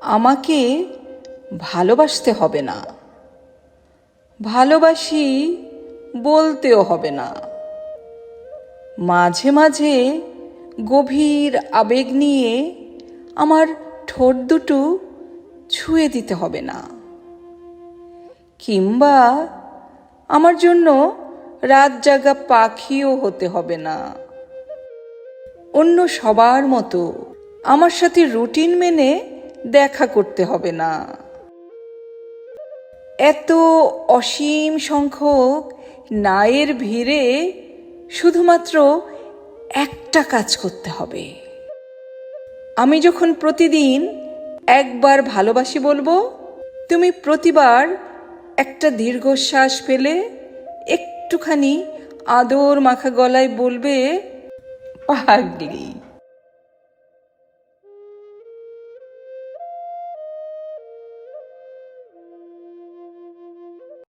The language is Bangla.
আমাকে ভালোবাসতে হবে না। ভালোবাসি বলতেও হবে না। মাঝে মাঝে গভীর আবেগ নিয়ে আমার ঠোঁট দুটো ছুঁয়ে দিতে হবে না। কিংবা আমার জন্য রাত জাগা পাখিও হতে হবে না। অন্য সবার মতো আমার সাথে রুটিন মেনে দেখা করতে হবে না। এত অসীম সংখ্যক নায়ের ভিড়ে শুধুমাত্র একটা কাজ করতে হবে। আমি যখন প্রতিদিন একবার ভালোবাসি বলব, তুমি প্রতিবার একটা দীর্ঘশ্বাস ফেলে একটুখানি আদর মাখা গলায় বলবে, পাগলি।